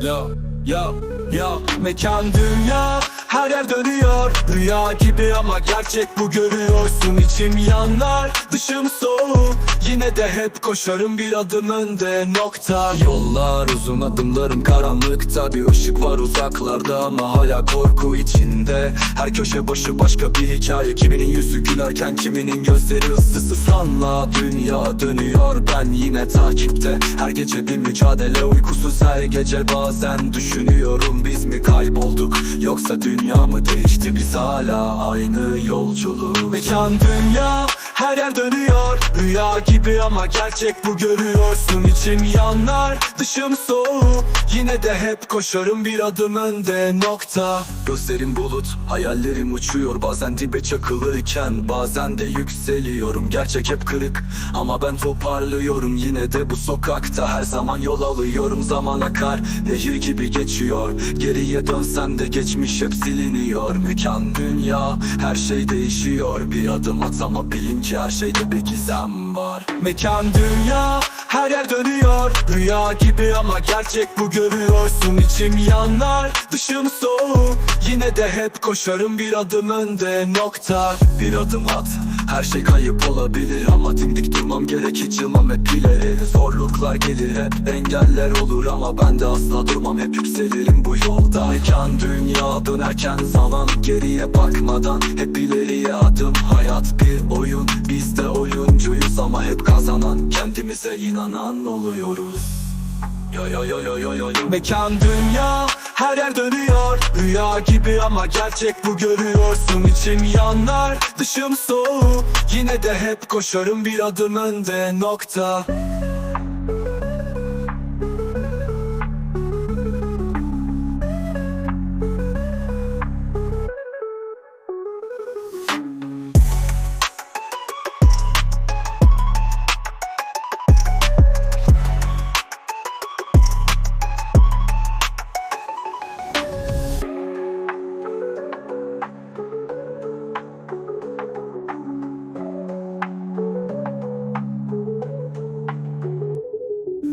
Yo, yo, yo. Mekan dünya her yer dönüyor. Rüya gibi ama gerçek bu görüyorsun. İçim yanlar dışım soğuk. Yine de hep koşarım bir adım önde nokta. Yollar uzun adımlarım karanlıkta. Bir ışık var uzaklarda ama hala korku içinde. Her köşe başı başka bir hikaye. Kiminin yüzü gülerken kiminin gözleri ıssızı Dünya dönüyor ben yine takipte. Her gece bir mücadele uykusuz her gece bazen düşünüyorum Biz mi kaybolduk? Yoksa dünya mı değişti Biz hala aynı yolculuğu? Mekan dünya her yer dönüyor. Rüya gibi ama gerçek bu görüyorsun. İçim yanar dışım soğuk Yine de hep koşarım bir adım önde nokta. Gözlerim bulut hayallerim uçuyor. Bazen dibe çakılırken bazen de yükseliyorum. Gerçek hep kırık ama ben toparlıyorum. Yine de bu sokakta her zaman yol alıyorum. Zaman akar nehir gibi geçiyor. Geriye dönsen de geçmiş hep siliniyor. Mekan dünya her şey değişiyor. Bir adım at ama bilince her şeyde bir gizem var. Mekan dünya her yer dönüyor. Rüya gibi ama gerçek bu görüyorsun İçim yanar dışım soğuk. Yine de hep koşarım bir adım önde nokta. Bir adım at her şey kayıp olabilir Ama dimdik durmam gerek hiç yılmam hep ileri. Zorluklar gelir hep engeller olur Ama ben de asla durmam hep yükselirim bu yolda Mekan dünya dönerken zaman geriye bakmadan Hep ileriye adım. Hayat bir oyun Biz de oyuncuyuz ama hep kazanan Kendimize inanan oluyoruz Yo yo yo yo yo yo. Mekan dünya her yer dönüyor. Rüya gibi ama gerçek bu görüyorsun. İçim yanar dışım soğuk. Yine de hep koşarım bir adım önde nokta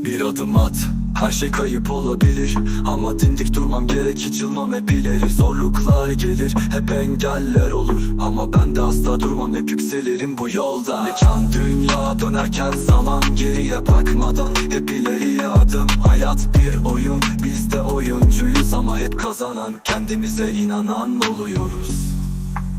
Bir adım at. Her şey kayıp olabilir. Ama dimdik durmam gerek hiç yılmam hep ileri. Zorluklar gelir hep engeller olur. Ama ben de asla durmam hep yükselirim bu yolda. Mekan dünya dönerken zaman geriye bakmadan Hep ileriye adım. Hayat bir oyun Biz de oyuncuyuz ama hep kazanan Kendimize inanan oluyoruz. Yo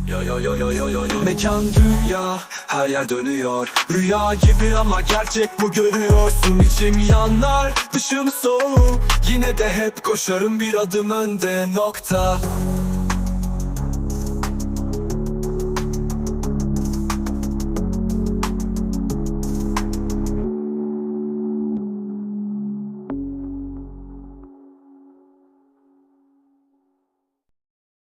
yo yo yo yo yo yo Mekan dünya her yer dönüyor. Rüya gibi ama gerçek bu görüyorsun. İçim yanar dışım soğuk. Yine de hep koşarım bir adım önde. Nokta